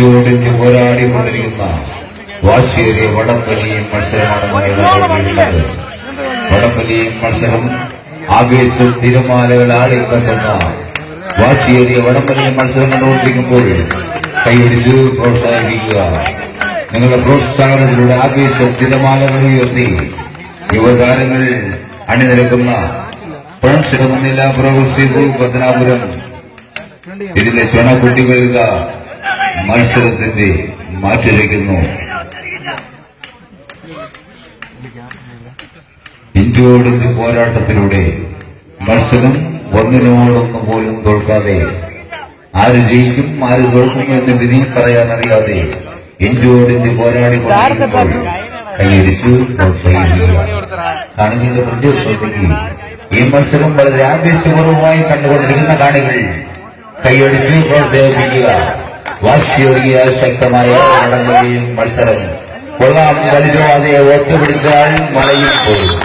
ോടിച്ച് പോരാടിക്കൊണ്ടിരിക്കുന്ന വാശിയേറിയ വടംവലിയും മത്സരമാണ് വടംവലിയും മത്സരം ആവേശം തിരമാലകൾ ആളിക്കത്തുന്ന വാശിയേറിയ വടംവലിയും മത്സരം കണ്ടുകൊണ്ടിരിക്കുമ്പോൾ കൈയടിച്ച് പ്രോത്സാഹിപ്പിക്കുക. നിങ്ങളുടെ പ്രോത്സാഹനത്തിലൂടെ ആവേശം തിരമാലകൾ ഉയർത്തി യുവതാരങ്ങൾ അണിനിരക്കുന്ന പ്രൺസിടമെന്നില്ല പ്രവൃത്തി പത്തനാപുരം ഇതിലെ ചുണക്കുട്ടികളുടെ മത്സരത്തിന്റെ മാറ്റിരിക്കുന്നു ഇന്ത്യയോടുള്ള പോരാട്ടത്തിലൂടെ മത്സരം ഒന്നിനോടൊന്ന് പോലും തോൽക്കാതെ ആര് ജയിക്കും ആര് തോൽക്കും എന്ന് വിധി പറയാൻ അറിയാതെ ഇന്ത്യയോടിന്റെ പോരാടി ഈ മത്സരം വളരെ ആവേശപൂർവമായി കണ്ടുകൊണ്ടിരിക്കുന്ന കാണികൾ കൈയടിച്ച് പ്രോത്സാഹിപ്പിക്കുക. വാശിയേറിയ ശക്തമായ വടംവലിയും മത്സരം കൊള്ളാം വലിയ ഒത്തുപിടിച്ചാൽ മലയിൽ പോകും.